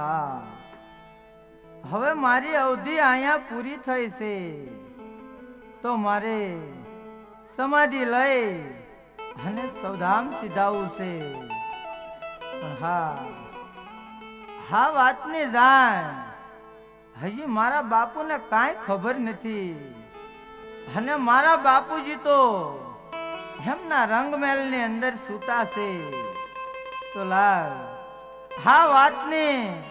હા. હવે મારી અવધિ અહીંયા પૂરી થઈ છે. તો મારે સમાધિ લઈ અને સૌધામ સીધાવું છે. હા હા વાતની જાણ. હજી મારા બાપુને કાંઈ ખબર નથી. અને મારા બાપુજી તો એમના રંગમહેલની અંદર સૂતા છે. તો લાલ હા વાતની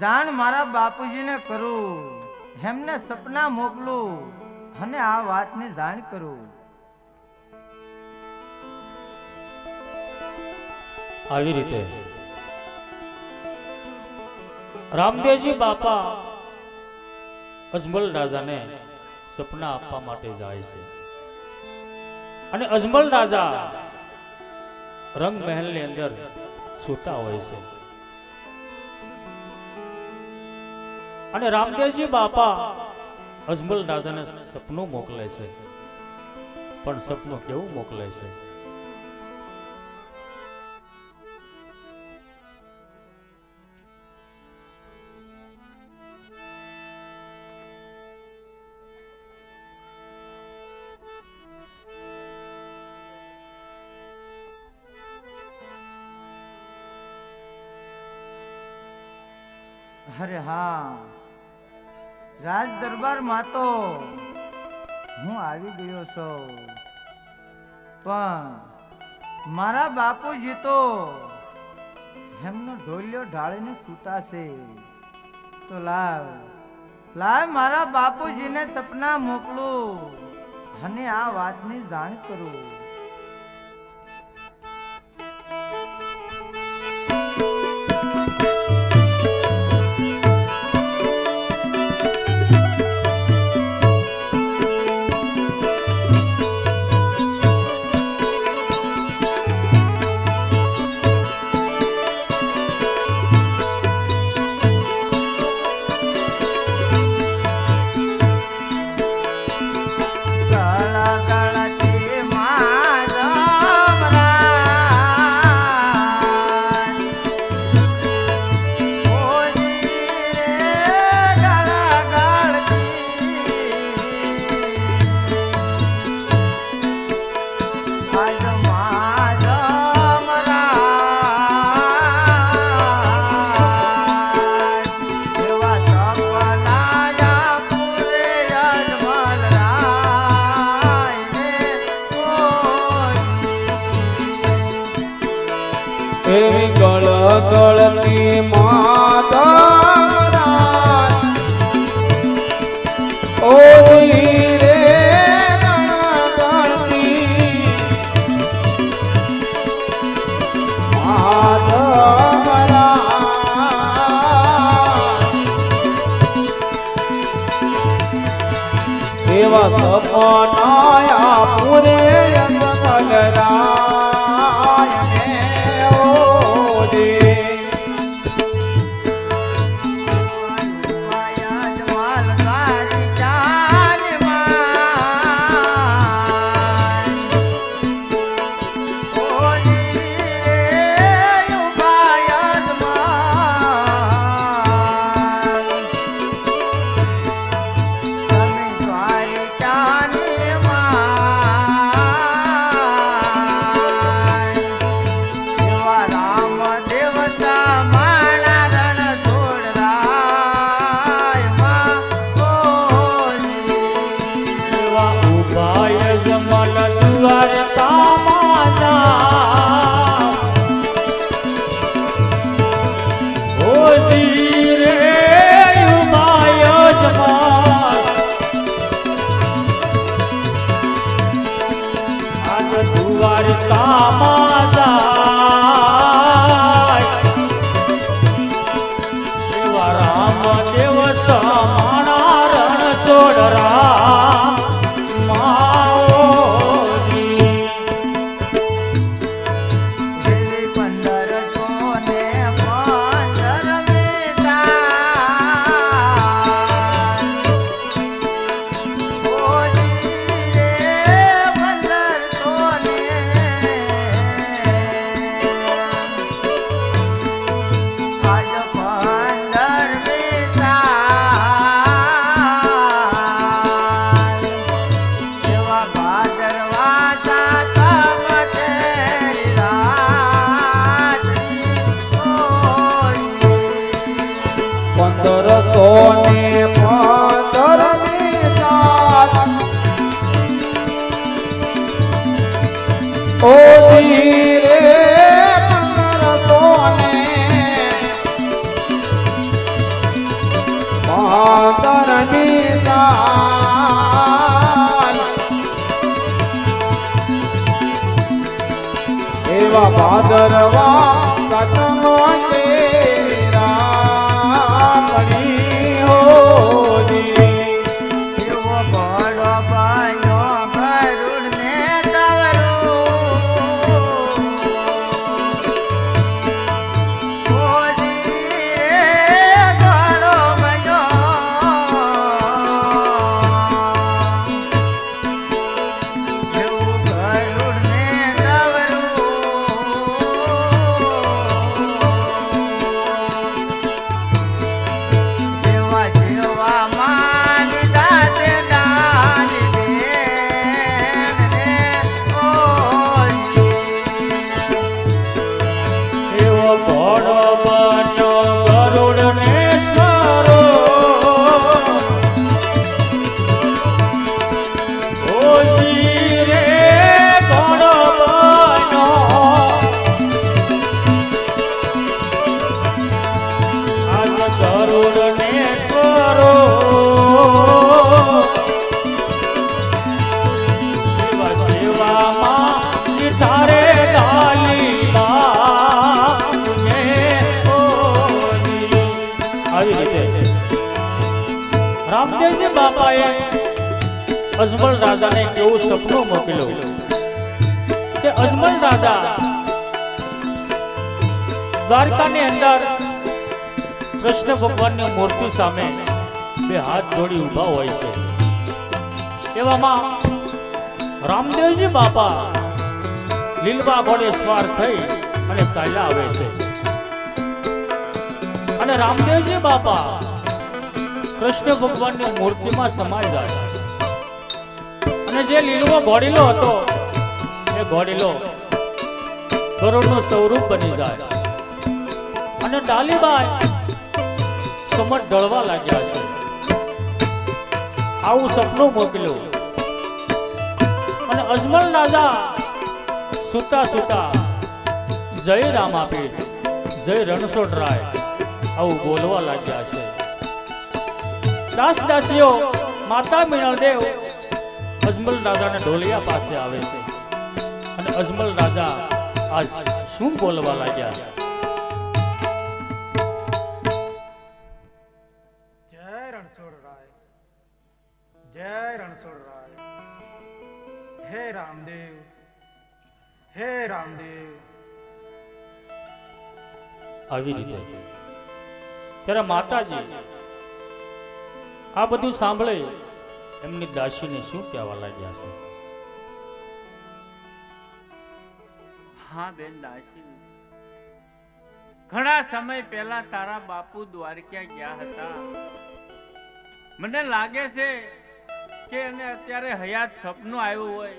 જાણ મારા બાપુજીને કરું. એમને સપના મોકલું અને આ વાતની જાણ કરું. આવી રીતે. રામદેવજી બાપા અજમલ રાજાને સપના આપવા માટે જાય છે. અને અજમલ રાજા રંગ મહેલની અંદર સૂતા હોય છે. અને રામદેવજી બાપા અજમલ રાજાને સપનું મોકલે છે. પણ સપનું કેવું મોકલે છે? અરે હા. રાજ દરબારમાં તો હું આવી ગયો છું. પણ મારા બાપુજી તો એમનો ઢોલિયો ઢાળીને છે તો લાવ લાવ મારા બાપુજીને સપના મોકલું અને આ વાતની જાણ કરું. એવા ભાદરવા સતમાં રામદેવજી બાપાએ. અજમલ રાજાને એક સપનું મોકલ્યું કે અજમલ રાજા દ્વારકાની અંદર કૃષ્ણ ભગવાનની મૂર્તિ સામે બે હાથ જોડી ઊભા હોય છે. એવામાં, રામદેવજી બાપા, લીલવા ઘોડે સ્વાર થઈ અને સાયલા આવે છે. અને રામદેવજી બાપા કૃષ્ણ ભગવાનની મૂર્તિમાં સમાઈ જાય. અને જે લીલવો ઘોડીલો હતો, એ ઘોડીલો ગરુડનું સ્વરૂપ બની જાય. અને ડાલીબાઈ સમટ ઢળવા લાગ્યા છે. આવું સપનું મોકલ્યું. અને અજમલ રાજા સુતા સુતા જય રામાપીઠ, જય રણછોડરાય આવું બોલવા લાગ્યા છે. દાસ દાસીઓ માતા મીણદેવ અજમલ રાજાના ઢોલિયા પાસે આવે છે. અને અજમલ રાજા આજ શું બોલવા લાગ્યા? જય રણછોડ જય રણછોડ હે રામદેવ હે રામદેવ. આવી રીતે. ત્યારે માતાજી આ બધું સાંભળે એમની દાસીને શું કહેવા લાગ્યા છે? હા બેન દાસી ઘણા સમય પહેલા તારા બાપુ દ્વારકા ગયા હતા. મને લાગે છે કે એને અત્યારે હયાત સપનું આવ્યું હોય.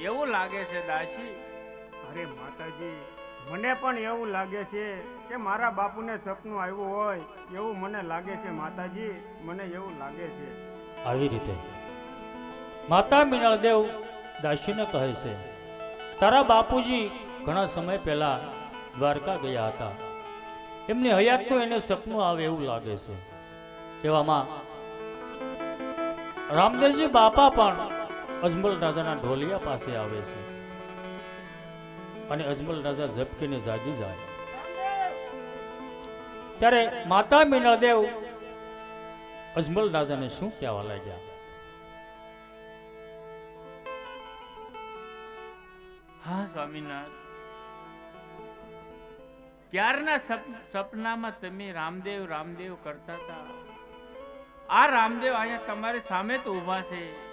એવું લાગે છે દાસી. અરે માતાજી મને પણ એવું લાગે છે કે મારા બાપુને સપનું આવ્યું હોય એવું મને લાગે છે, માતાજી, મને એવું લાગે છે. આવી રીતે. માતા મિનળદેવ દાસીને કહે છે, તારા બાપુજી ઘણા સમય પહેલા દ્વારકા ગયા હતા. એમની હયાતનું એને સપનું આવે એવું લાગે છે. એવામાં રામદેવજી બાપા પણ અજમલ રાજાના ઢોલિયા પાસે આવે છે. અને અજમલ રાજા ઝપકીને જાગી જાય. ત્યારે માતા મીનાદેવ અજમલ રાજાને શું કહેવા લાગ્યા? હા સ્વામિનાથ ક્યારના સપ- સપનામાં તમે રામદેવ રામદેવ કરતા હતા? આ રામદેવ અહીંયા તમારી સામે તો ઊભા છે.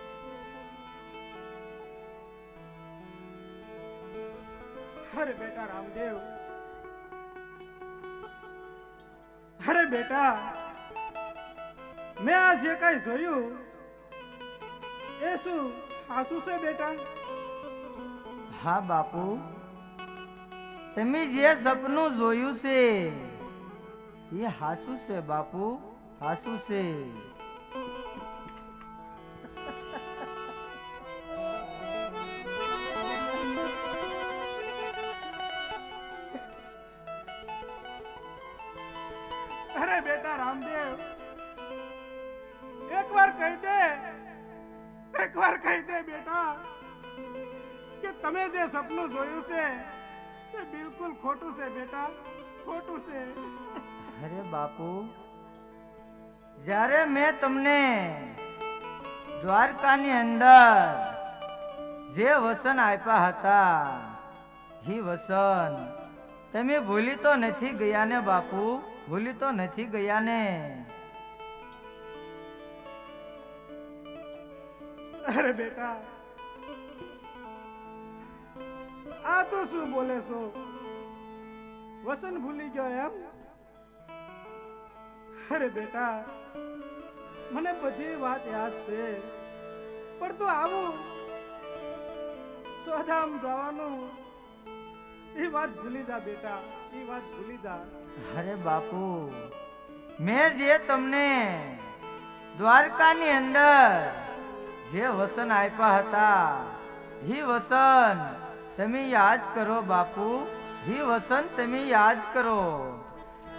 અરે બેટા રામદેવ. અરે બેટા, મેં આ જે કઈ જોયું, એ શું સાસુ છે બેટા? હા, બાપુ. તમે જે સપનું જોયું છે, એ હાસુ છે, બાપુ. હાસુ છે. જ્યારે મેં તમને દ્વારકાની અંદર જે વસન આપ્યા હતા, હી વસન, તમે ભૂલી તો નથી ગયા ને બાપુ, ભૂલી તો નથી ગયા ને અરે બેટા, આ તો શું બોલે છો? વસન ભૂલી ગયો એમ? અરે બેટા, મને બધી વાત યાદ છે, પણ તું આવું. સ્વધામ જવાનું. એ વાત ભૂલી જા બેટા એ વાત ભૂલી જા. અરે બાપુ, મેં જે તમને દ્વારકાની અંદર જે વસન આપ્યા હતા હી વસન તમે યાદ કરો બાપુ હી વસન તમે યાદ કરો.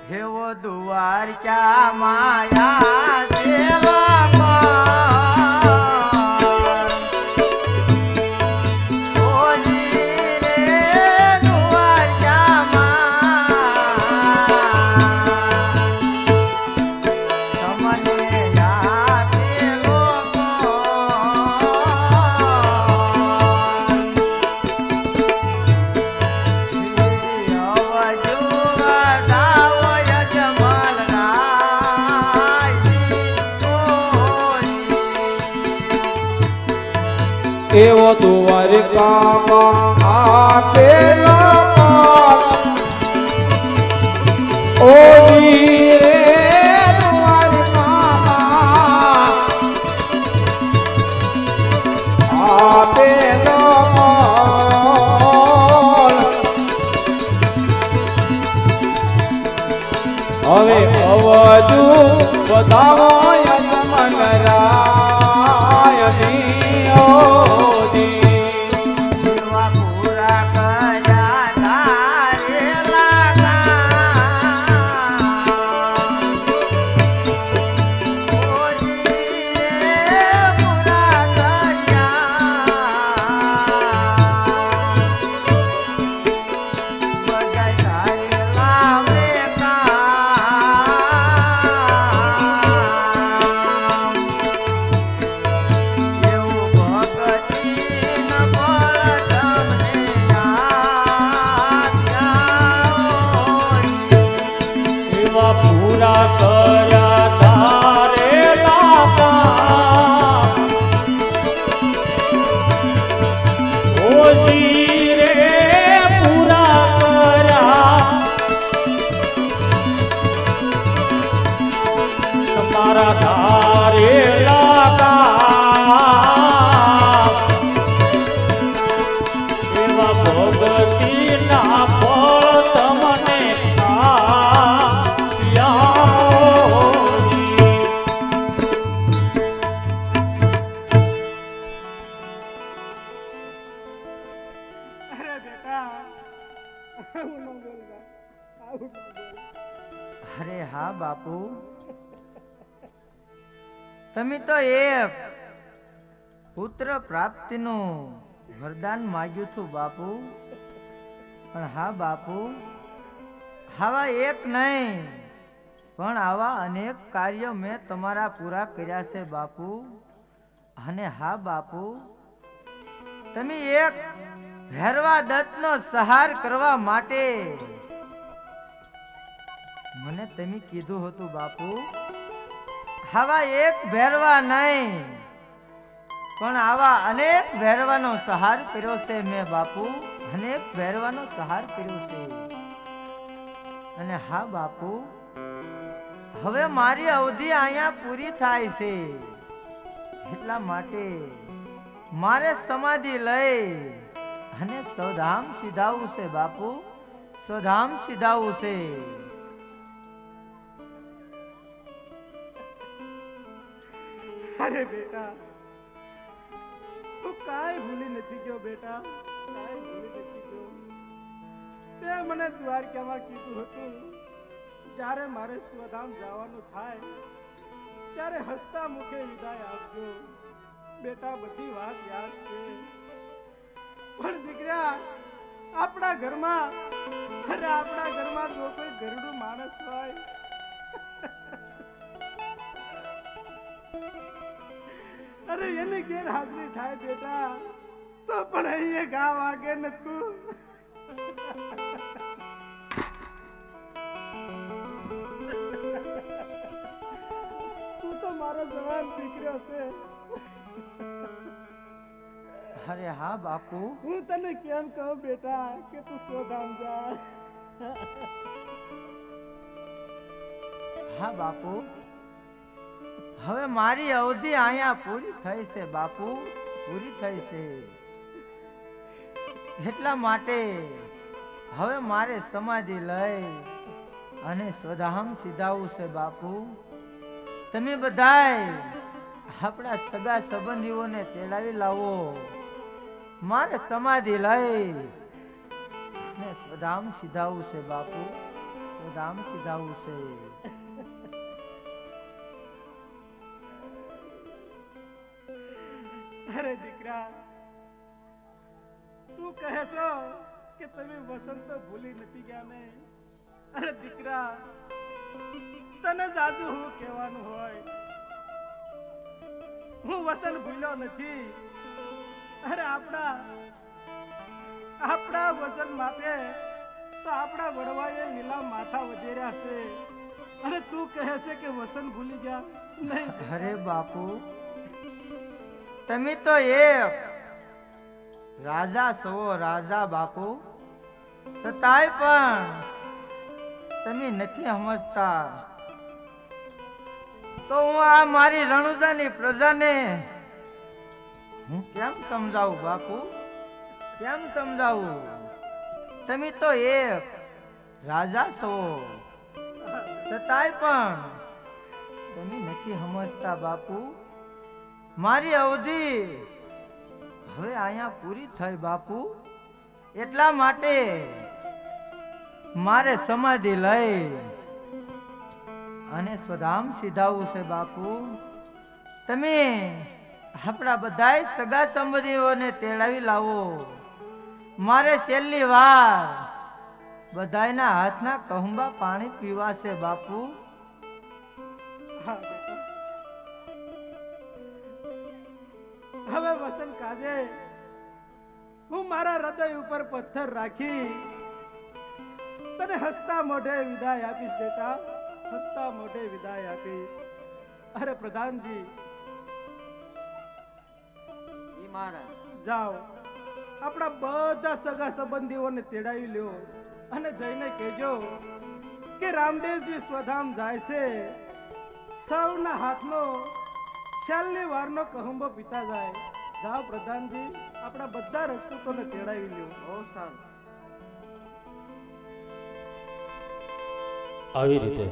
હેવો દ્વારકા માયા દેવા એવો દ્વારકામાં આપેલો ઓજી હવે અવજુ બધાવો તમે તો એક પુત્ર પ્રાપ્તિનું વરદાન માગ્યું હતું બાપુ. પણ હા, બાપુ, આવા એક નહીં, પણ આવા અનેક કાર્ય મેં તમારા પૂરા કર્યા છે, બાપુ. અને હા, બાપુ, તમે એક ભેરવા દત્તનો સહાર કરવા માટે મને તમે કીધું હતું, બાપુ. આવા એક ભેરવા નહીં. પણ આવા અનેક ભેરવાનો સહાર કર્યો છે મેં બાપુ. અનેક ભેરવાનો સહાર કર્યો છે. અને હા બાપુ, હવે મારી અવધિ અહીંયા પૂરી થાય છે. એટલા માટે મારે સમાધિ લઈ અને સ્વધામ સિધાવું છે બાપુ. સ્વધામ સિધાવું છે. અરે બેટા, તું કાંઈ ભૂલી નથી ગયો બેટા, કાંઈ ભૂલી નથી ગયો. તે મને દ્વારકામાં કીધું હતું, જ્યારે મારે સ્વધામ જવાનું થાય, ત્યારે હસતા મુખે વિદાય આપજો. બેટા, બધી વાત યાદ છે. પણ દીકરા, આપણા ઘરમાં, અરે આપણા ઘરમાં જો કોઈ ગરડું માણસ હોય. અરે એની ગેરહાજરી થાય બેટા. તો પણ અહીંયા ગા વાગે ને તું તું તો મારો જવાન દીકરો છે. અરે હા બાપુ. હું તને કેમ કહું બેટા કે તું સોધામ જા. હા બાપુ. હવે મારી અવધિ અહીંયા પૂરી થઈ છે, બાપુ. પૂરી થઈ છે. એટલા માટે હવે મારે સમાધિ લઈ અને સ્વધામ સીધાવું છે, બાપુ. તમે બધાય આપણા સગા સંબંધીઓને તેડાવી લાવો. મારે સમાધિ લઈ અને સ્વધામ સીધાવું છે, બાપુ. સ્વધામ સીધાવું છે. અરે દીકરા, તું કહે છો કે તમે વસંત ભૂલી નથી ગયા ને? અરે દીકરા, તને જાજુ હું કહેવાનું હોય. હું વસન ભૂલ્યો નથી. અરે આપણા આપણા વચન માટે તો આપણા વડવાએ લીલા માથા વધેર્યા છે. અરે તું કહે છે કે વસન ભૂલી ગયા? નહીં. અરે બાપુ તમે તો એ રાજા છો, રાજા બાપુ. છતાંય પણ તમે નથી સમજતા. તો હું આ મારી રણુજાની પ્રજાને હું કેમ સમજાવું બાપુ? કેમ સમજાવું? તમે તો એક રાજા છો. છતાંય પણ તમે નથી સમજતા બાપુ. મારી અવધિ. હવે અહીંયા પૂરી થઈ, બાપુ. એટલા માટે મારે સમાધિ લઈ અને સ્વધામ સીધાવું છે, બાપુ. તમે આપણા બધાય સગા સંબંધીઓને તેડાવી લાવો. મારે છેલ્લી વાર બધાયના હાથના કહુંબા પાણી પીવાશે, બાપુ. હવે વસન કાજે. હું મારા હૃદય ઉપર પથ્થર રાખી તને હસતા મોઢે વિદાય આપીશ બેટા. હસતા મોઢે વિદાય આપીશ અરે પ્રધાનજી. જાઓ. આપણા બધા સગા સંબંધીઓને તેડાવી લ્યો અને જઈને કહેજો કે રામદેવજી સ્વધામ જાય છે. સૌના હાથનો છેલ્લી વારનો કહુંબો પીતા જાય. જાઓ પ્રધાનજી આપણા બધા રજપૂતોને તેડાવી લ્યો. બહુ સારું. આવી રીતે.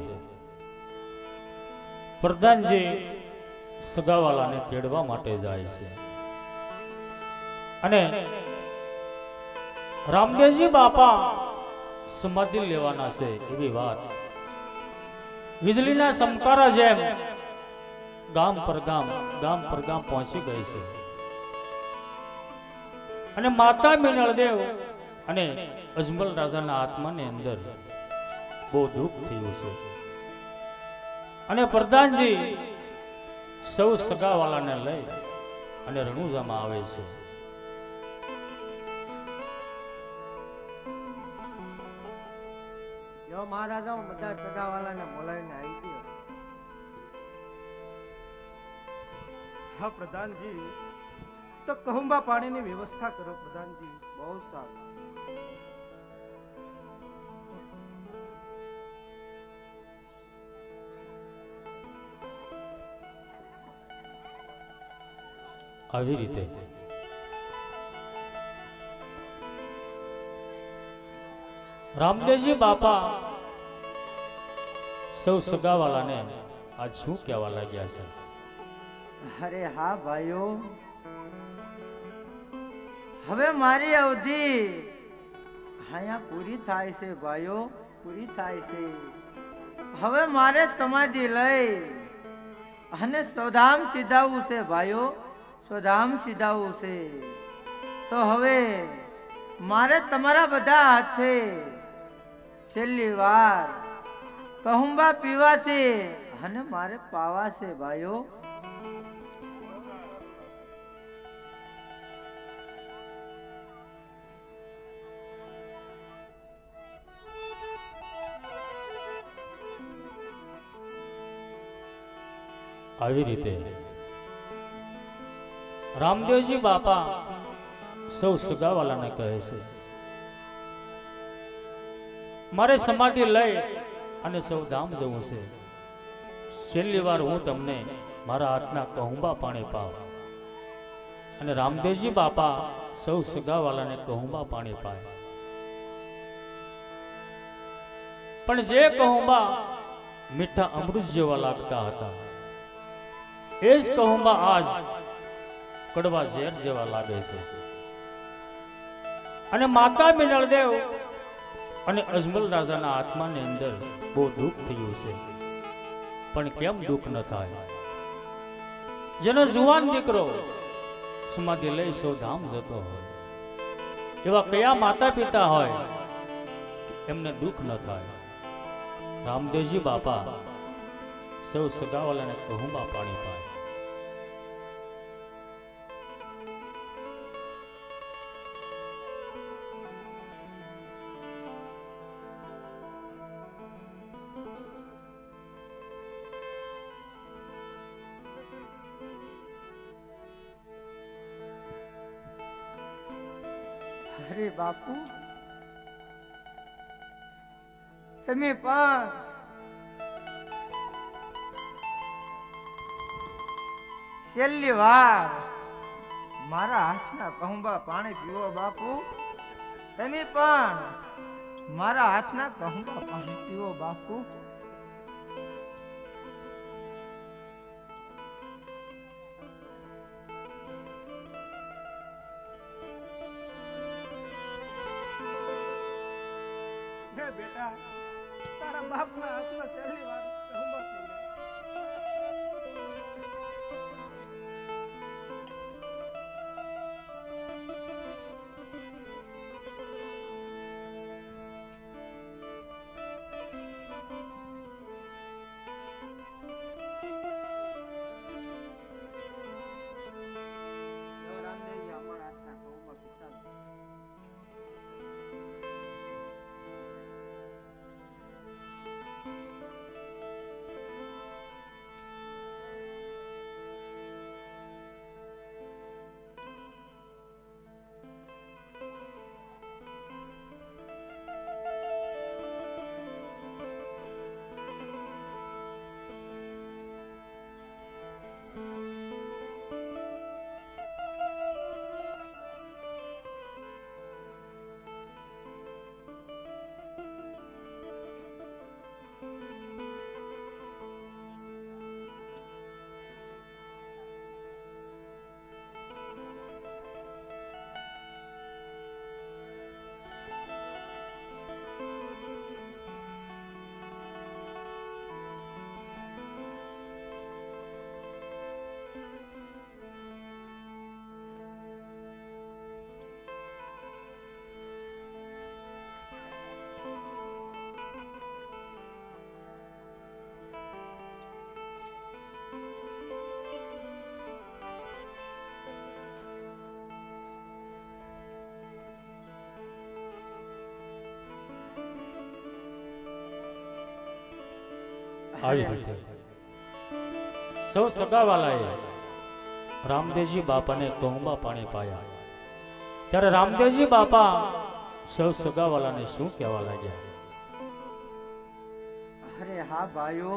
પ્રધાનજી સગાવાલાને તેડવા માટે જાય છે. અને રામદેવજી બાપા સમાધિ લેવાના છે એવી વાત. વીજળીના સમકારા જેમ ગામ પર ગામ ગામ પર ગામ પહોંચી ગઈ છે. અને માતા મિનળદેવ અને અજમલ રાજાના આત્માની અંદર બહુ દુઃખ થયું છે. અને પ્રધાનજી સૌ સગાવાલાને લઈ અને રણુજામાં આવે છે. મહારાજા બધા સગાવાલાને બોલાવીને આવી હા, પ્રધાનજી. તો કહુંબા પાણીની વ્યવસ્થા કરો, પ્રધાનજી. બહુ સારું. આવી રીતે. રામદેવજી બાપા સૌ સગાવાલાને આજ શું કહેવા લાગ્યા છે? અરે હા ભાઈઓ. હવે મારી અવધિ. અહીંયા પૂરી થાય છે ભાઈઓ, પૂરી થાય છે. હવે મારે સમાધિ લઈ અને સ્વધામ સીધાવું છે ભાઈઓ, સ્વધામ સીધાવું છે. તો હવે મારે તમારા બધા હાથે છેલ્લી વાર કહુંબા પીવા છે અને મારે પાવા છે ભાઈઓ. આવી રીતે. રામદેવજી બાપા સૌ સગાવાલાને કહે છે, મારે સમાધિ લઈ અને સૌ ધામ જવું છે. છેલ્લી વાર હું તમને મારા હાથના કહુંબા પાણી પાવ. અને રામદેવજી બાપા સૌ સગાવાલાને કહુંબા પાણી પાય. પણ જે કહુંબા મીઠા અમૃત જેવા લાગતા હતા એ કહુંબા આજ. કડવા ઝેર જેવા લાગે છે. અને માતા મિનળદેવ અને અજમલ રાજાના આત્માની અંદર બહુ દુઃખ થયું છે. પણ કેમ દુઃખ ન થાય? જેનો જુવાન દીકરો સમાધિ લઈ સોધામ જતો હોય. એવા કયા માતા પિતા હોય એમને દુઃખ ન થાય? રામદેવજી બાપા, સૌ સગાવાલાને કહુંબા પાણી પાય. બાપુ. તમે પણ. છેલ્લી વાર મારા હાથના કહુંબા પાણી પીવો બાપુ. તમે પણ મારા હાથના કહુંબા પાણી પીવો બાપુ. આવી રીતે. સૌ સગાવાલાએ રામદેવજી બાપાને કહુંબા પાણી પાયા. ત્યારે રામદેવજી બાપા સૌ સગાવાલાને શું કહેવા લાગ્યા? અરે હા ભાઈઓ